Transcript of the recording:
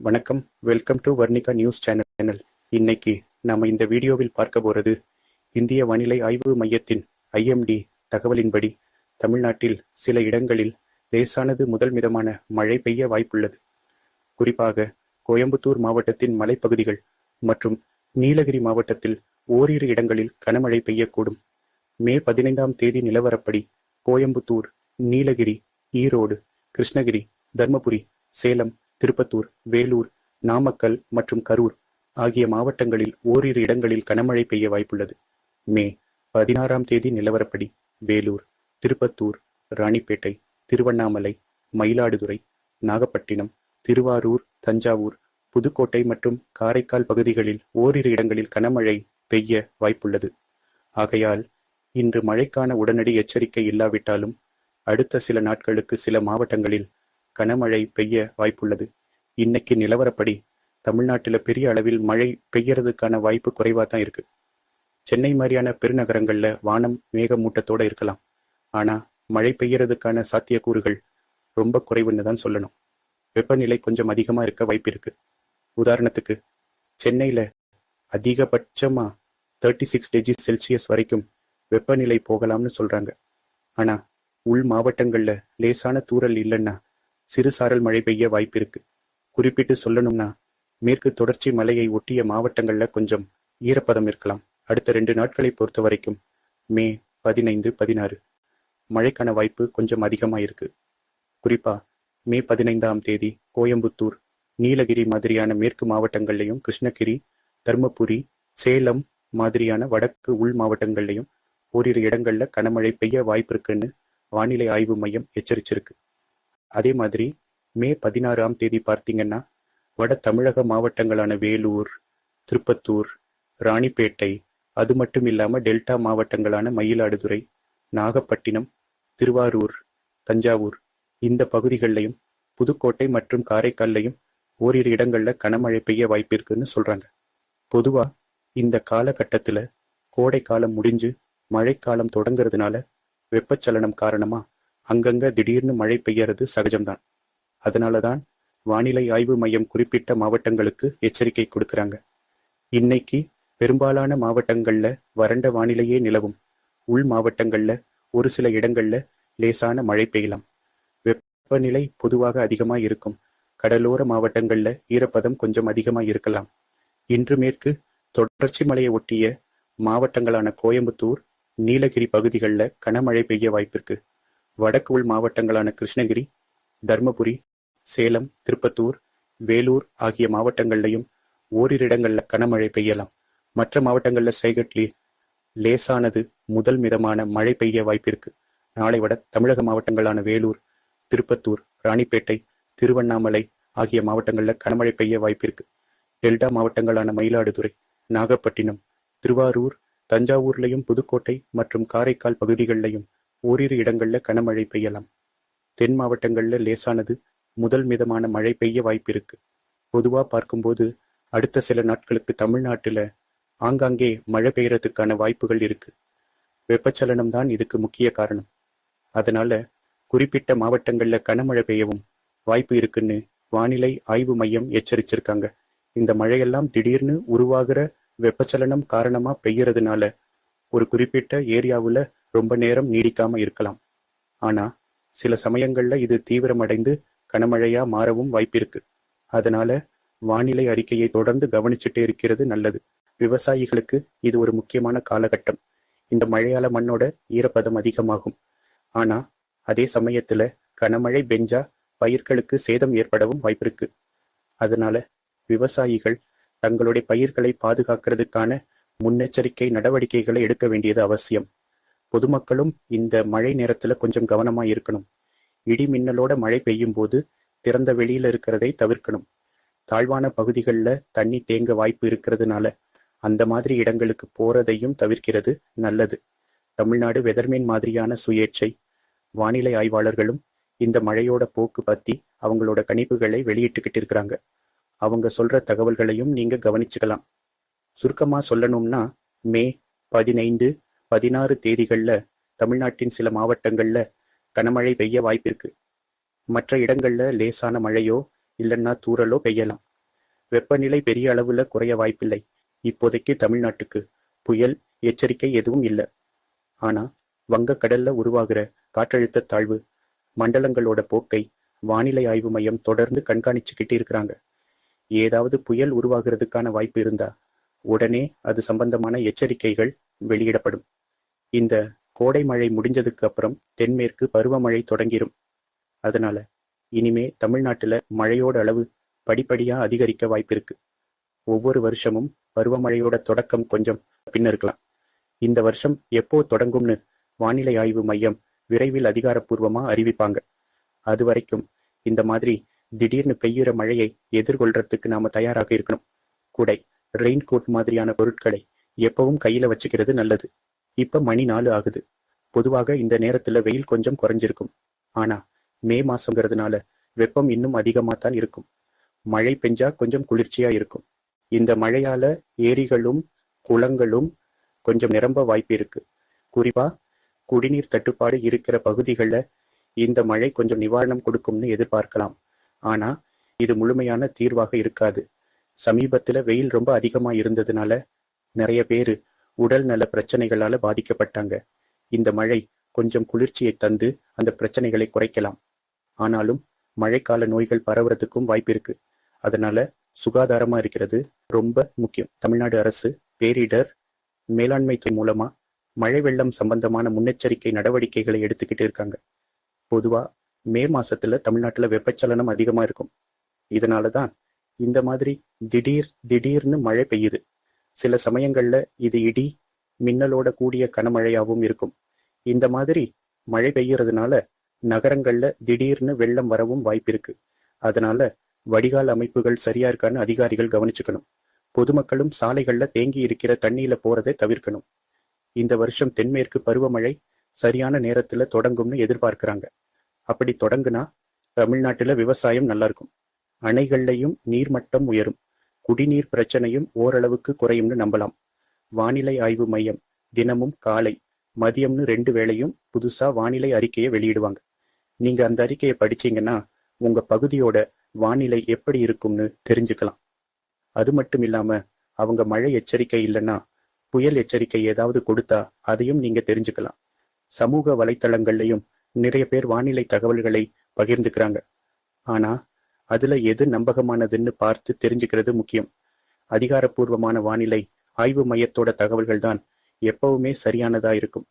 வணக்கம். Welcome to Varnika news channel channel இன்னைக்கு நாம இந்த வீடியோவில் பார்க்க போறது இந்திய வானிலை ஆய்வு மையத்தின் ஐஎம்டி தகவலின்படி தமிழ்நாட்டில் சில இடங்களில் லேசானது முதல் மிதமான மழை பெய்ய வாய்ப்புள்ளது. குறிப்பாக கோயம்புத்தூர் மாவட்டத்தின் மலைப்பகுதிகள் மற்றும் நீலகிரி மாவட்டத்தில் ஓரிரு இடங்களில் கனமழை பெய்யக்கூடும். மே பதினைந்தாம் தேதி நிலவரப்படி கோயம்புத்தூர் நீலகிரி ஈரோடு கிருஷ்ணகிரி தர்மபுரி சேலம் திருப்பத்தூர் வேலூர் நாமக்கல் மற்றும் கரூர் ஆகிய மாவட்டங்களில் ஓரிரு இடங்களில் கனமழை பெய்ய வாய்ப்புள்ளது. மே பதினாறாம் தேதி நிலவரப்படி வேலூர் திருப்பத்தூர் ராணிப்பேட்டை திருவண்ணாமலை மயிலாடுதுறை நாகப்பட்டினம் திருவாரூர் தஞ்சாவூர் புதுக்கோட்டை மற்றும் காரைக்கால் பகுதிகளில் ஓரிரு இடங்களில் கனமழை பெய்ய வாய்ப்புள்ளது. ஆகையால் இன்று மழைக்கான உடனடி எச்சரிக்கை இல்லாவிட்டாலும் அடுத்த சில நாட்களுக்கு சில மாவட்டங்களில் கனமழை பெய்ய வாய்ப்புள்ளது. இன்னைக்கு நிலவரப்படி தமிழ்நாட்டில் பெரிய அளவில் மழை பெய்யறதுக்கான வாய்ப்பு குறைவா தான் இருக்கு. சென்னை மாதிரியான பெருநகரங்கள்ல வானம் மேகமூட்டத்தோட இருக்கலாம். ஆனா மழை பெய்யறதுக்கான சாத்தியக்கூறுகள் ரொம்ப குறைவுன்னு தான் சொல்லணும். வெப்பநிலை கொஞ்சம் அதிகமா இருக்க வாய்ப்பு இருக்கு. உதாரணத்துக்கு சென்னையில அதிகபட்சமா தேர்ட்டி சிக்ஸ் டிகிரி செல்சியஸ் வரைக்கும் வெப்பநிலை போகலாம்னு சொல்றாங்க. ஆனா உள் மாவட்டங்கள்ல லேசான தூறல் இல்லைன்னா சிறு சாரல் மழை பெய்ய வாய்ப்பிருக்கு. குறிப்பிட்டு சொல்லணும்னா மேற்கு தொடர்ச்சி மலையை ஒட்டிய மாவட்டங்கள்ல கொஞ்சம் ஈரப்பதம் இருக்கலாம். அடுத்த ரெண்டு நாட்களை பொறுத்த வரைக்கும் மே பதினைந்து பதினாறு. மழைக்கான வாய்ப்பு கொஞ்சம் அதிகமா இருக்கு குறிப்பா மே பதினைந்தாம் தேதி கோயம்புத்தூர் நீலகிரி மாதிரியான மேற்கு மாவட்டங்கள்லையும் கிருஷ்ணகிரி தர்மபுரி சேலம் மாதிரியான வடக்கு உள் மாவட்டங்கள்லையும் ஓரிரு இடங்கள்ல கனமழை பெய்ய வாய்ப்பு இருக்குன்னு வானிலை ஆய்வு மையம் எச்சரிச்சிருக்கு. அதே மாதிரி மே பதினாறாம் தேதி பார்த்தீங்கன்னா வட தமிழக மாவட்டங்களான வேலூர் திருப்பத்தூர் ராணிப்பேட்டை அது மட்டும் இல்லாமல் டெல்டா மாவட்டங்களான மயிலாடுதுறை நாகப்பட்டினம் திருவாரூர் தஞ்சாவூர் இந்த பகுதிகளிலையும் புதுக்கோட்டை மற்றும் காரைக்கால்லையும் ஓரிரு இடங்கள்ல கனமழை பெய்ய வாய்ப்பு இருக்குன்னு சொல்றாங்க. பொதுவாக இந்த காலகட்டத்துல கோடை காலம் முடிஞ்சு மழைக்காலம் தொடங்குறதுனால வெப்பச்சலனம் காரணமா அங்கங்க திடீர்னு மழை பெய்யறது சகஜம்தான். அதனாலதான் வானிலை ஆய்வு மையம் குறிப்பிட்ட மாவட்டங்களுக்கு எச்சரிக்கை கொடுக்கறாங்க. இன்னைக்கு பெரும்பாலான மாவட்டங்கள்ல வறண்ட வானிலையே நிலவும். உள் மாவட்டங்கள்ல ஒரு சில இடங்கள்ல லேசான மழை பெய்யலாம். வெப்பநிலை பொதுவாக அதிகமா இருக்கும். கடலோர மாவட்டங்கள்ல ஈரப்பதம் கொஞ்சம் அதிகமா இருக்கலாம். இன்று மேற்கு தொடர்ச்சி மலையை ஒட்டிய மாவட்டங்களான கோயம்புத்தூர் நீலகிரி பகுதிகளில் கனமழை பெய்ய வாய்ப்பிருக்கு. வடக்கு உள் மாவட்டங்களான கிருஷ்ணகிரி தர்மபுரி சேலம் திருப்பத்தூர் வேலூர் ஆகிய மாவட்டங்கள்லையும் ஓரிரு இடங்கள்ல கனமழை பெய்யலாம். மற்ற மாவட்டங்கள்ல சைகட்லி லேசானது முதல் மிதமான மழை பெய்ய வாய்ப்பிருக்கு. நாளை விட தமிழக மாவட்டங்களான வேலூர் திருப்பத்தூர் ராணிப்பேட்டை திருவண்ணாமலை ஆகிய மாவட்டங்கள்ல கனமழை பெய்ய வாய்ப்பிருக்கு. டெல்டா மாவட்டங்களான மயிலாடுதுறை நாகப்பட்டினம் திருவாரூர் தஞ்சாவூர்லையும் புதுக்கோட்டை மற்றும் காரைக்கால் பகுதிகளிலையும் ஓரிரு இடங்கள்ல கனமழை பெய்யலாம். தென் மாவட்டங்கள்ல லேசானது முதல் மிதமான மழை பெய்ய வாய்ப்பிருக்கு. பொதுவா பார்க்கும்போது அடுத்த சில நாட்களுக்கு தமிழ்நாட்டுல ஆங்காங்கே மழை பெய்யறதுக்கான வாய்ப்புகள் இருக்கு. வெப்பச்சலனம் தான் இதுக்கு முக்கிய காரணம். அதனால குறிப்பிட்ட மாவட்டங்கள்ல கனமழை பெய்யவும் வாய்ப்பு இருக்குன்னு வானிலை ஆய்வு மையம் எச்சரிச்சிருக்காங்க. இந்த மழையெல்லாம் திடீர்னு உருவாகிற வெப்பச்சலனம் காரணமா பெய்யறதுனால ஒரு குறிப்பிட்ட ஏரியாவுல ரொம்ப நேரம் நீடிக்காம இருக்கலாம். ஆனா சில சமயங்கள்ல இது தீவிரமடைந்து கனமழையா மாறவும் வாய்ப்பிருக்கு. அதனால வானிலை அறிக்கையை தொடர்ந்து கவனிச்சுட்டே இருக்கிறது நல்லது. விவசாயிகளுக்கு இது ஒரு முக்கியமான காலகட்டம். இந்த மழையால மண்ணோட ஈரப்பதம் அதிகமாகும். ஆனா அதே சமயத்துல கனமழை பெஞ்சா பயிர்களுக்கு சேதம் ஏற்படவும் வாய்ப்பிருக்கு. அதனால விவசாயிகள் தங்களுடைய பயிர்களை பாதுகாக்கிறதுக்கான முன்னெச்சரிக்கை நடவடிக்கைகளை எடுக்க வேண்டியது அவசியம். பொதுமக்களும் இந்த மழை நேரத்துல கொஞ்சம் கவனமா இருக்கணும். இடி மின்னலோட மழை பெய்யும் போது திறந்த வெளியில இருக்கிறதை தவிர்க்கணும். தாழ்வான பகுதிகளில் தண்ணி தேங்க வாய்ப்பு இருக்கிறதுனால அந்த மாதிரி இடங்களுக்கு போறதையும் தவிர்க்கிறது நல்லது. தமிழ்நாடு வெதர்மேன் மாதிரியான சுயேட்சை வானிலை ஆய்வாளர்களும் இந்த மழையோட போக்கு பத்தி அவங்களோட கணிப்புகளை வெளியிட்டுக்கிட்டு இருக்கிறாங்க. அவங்க சொல்ற தகவல்களையும் நீங்க கவனிச்சுக்கலாம். சுருக்கமா சொல்லணும்னா மே பதினைந்து பதினாறு தேதிகள்ல தமிழ்நாட்டின் சில மாவட்டங்கள்ல கனமழை பெய்ய வாய்ப்பிருக்கு. மற்ற இடங்கள்ல லேசான மழையோ இல்லைன்னா தூறலோ பெய்யலாம். வெப்பநிலை பெரிய அளவுல குறைய வாய்ப்பில்லை. இப்போதைக்கு தமிழ்நாட்டுக்கு புயல் எச்சரிக்கை எதுவும் இல்ல. ஆனா வங்கக்கடல்ல உருவாகிற காற்றழுத்த தாழ்வு மண்டலங்களோட போக்கை வானிலை ஆய்வு மையம் தொடர்ந்து கண்காணிச்சுக்கிட்டு இருக்கிறாங்க. ஏதாவது புயல் உருவாகிறதுக்கான வாய்ப்பு இருந்தா உடனே அது சம்பந்தமான எச்சரிக்கைகள் வெளியிடப்படும். இந்த கோடை மழை முடிஞ்சதுக்கு அப்புறம் தென்மேற்கு பருவமழை தொடங்கிரும். அதனால இனிமே தமிழ்நாட்டுல மழையோட அளவு படிப்படியா அதிகரிக்க வாய்ப்பிருக்கு. ஒவ்வொரு வருஷமும் பருவமழையோட தொடக்கம் கொஞ்சம் பின்ன இருக்கலாம். இந்த வருஷம் எப்போ தொடங்கும்னு வானிலை ஆய்வு மையம் விரைவில் அதிகாரப்பூர்வமா அறிவிப்பாங்க. அது வரைக்கும் இந்த மாதிரி திடீர்னு பெய்யுற மழையை எதிர்கொள்றதுக்கு நாம தயாராக இருக்கணும். குடை ரெயின் கோட் மாதிரியான பொருட்களை எப்பவும் கையில வச்சுக்கிறது நல்லது. இப்ப மணி நாலு ஆகுது. பொதுவாக இந்த நேரத்துல வெயில் கொஞ்சம் குறைஞ்சிருக்கும். ஆனா மே மாசங்கிறதுனால வெப்பம் இன்னும் அதிகமா தான் இருக்கும். மழை பெஞ்சா கொஞ்சம் குளிர்ச்சியா இருக்கும். இந்த மழையால ஏரிகளும் குளங்களும் கொஞ்சம் நிரம்ப வாய்ப்பு இருக்கு. குறிப்பா குடிநீர் தட்டுப்பாடு இருக்கிற பகுதிகளில் இந்த மழை கொஞ்சம் நிவாரணம் கொடுக்கும்னு எதிர்பார்க்கலாம். ஆனா இது முழுமையான தீர்வாக இருக்காது. சமீபத்துல வெயில் ரொம்ப அதிகமா இருந்ததுனால நிறைய பேரு உடல் நல பிரச்சனைகளால பாதிக்கப்பட்டாங்க. இந்த மழை கொஞ்சம் குளிர்ச்சியை தந்து அந்த பிரச்சனைகளை குறைக்கலாம். ஆனாலும் மழைக்கால நோய்கள் பரவுறதுக்கும் வாய்ப்பு இருக்கு. அதனால சுகாதாரமா இருக்கிறது ரொம்ப முக்கியம். தமிழ்நாடு அரசு பேரிடர் மேலாண்மை துறை மூலமா மழை வெள்ளம் சம்பந்தமான முன்னெச்சரிக்கை நடவடிக்கைகளை எடுத்துக்கிட்டு இருக்காங்க. பொதுவா மே மாசத்துல தமிழ்நாட்டுல வெப்பச்சலனம் அதிகமா இருக்கும். இதனாலதான் இந்த மாதிரி திடீர் திடீர்னு மழை பெய்யுது. சில சமயங்கள்ல இது இடி மின்னலோட கூடிய கனமழையாவும் இருக்கும். இந்த மாதிரி மழை பெய்யறதுனால நகரங்கள்ல திடீர்னு வெள்ளம் வரவும் வாய்ப்பிருக்கு அதனால வடிகால் அமைப்புகள் சரியா இருக்கான்னு அதிகாரிகள் கவனிச்சுக்கணும். பொதுமக்களும் சாலைகள்ல தேங்கி இருக்கிற தண்ணியில போறதை தவிர்க்கணும். இந்த வருஷம் தென்மேற்கு பருவமழை சரியான நேரத்துல தொடங்கும்னு எதிர்பார்க்கிறாங்க. அப்படி தொடங்குனா தமிழ்நாட்டுல விவசாயம் நல்லா இருக்கும். அணைகள்லையும் நீர்மட்டம் உயரும். குடிநீர் பிரச்சனையும் ஓரளவுக்கு குறையும்னு நம்பலாம். வானிலை ஆய்வு மையம் தினமும் காலை மதியம்னு ரெண்டு வேளையும் புதுசா வானிலை அறிக்கையை வெளியிடுவாங்க. நீங்க அந்த அறிக்கையை படிச்சீங்கன்னா உங்க பகுதியோட வானிலை எப்படி இருக்கும்னு தெரிஞ்சுக்கலாம். அது மட்டும் இல்லாம அவங்க மழை எச்சரிக்கை இல்லைன்னா புயல் எச்சரிக்கை ஏதாவது கொடுத்தா அதையும் நீங்க தெரிஞ்சுக்கலாம். சமூக வலைத்தளங்கள்லையும் நிறைய பேர் வானிலை தகவல்களை பகிர்ந்துக்கிறாங்க. ஆனா அதுல எது நம்பகமானதுன்னு பார்த்து தெரிஞ்சுக்கிறது முக்கியம். அதிகாரப்பூர்வமான வானிலை ஆய்வு மையத்தோட தகவல்கள் தான் எப்பவுமே சரியானதா இருக்கும்.